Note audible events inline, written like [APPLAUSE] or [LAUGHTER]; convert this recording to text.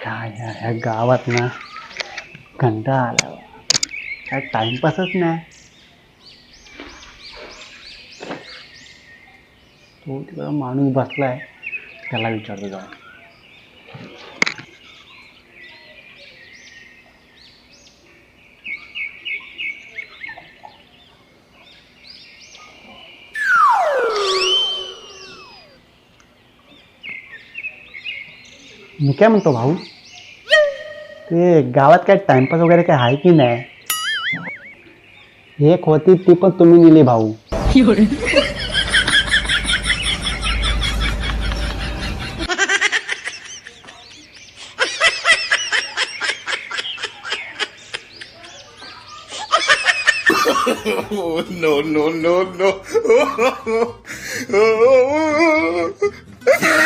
काय यार ह्या गावात ना कंटाळा आला काय टाइमपासच नाही. तो तिकडं माणूस बसलाय त्याला विचारतो जाऊन. मी काय भाऊ? ते गावात काय टाइमपास वगैरे काय आहे की नाही? एक होती ती तुम्ही नेली भाऊ. No, no, no, no. [LAUGHS]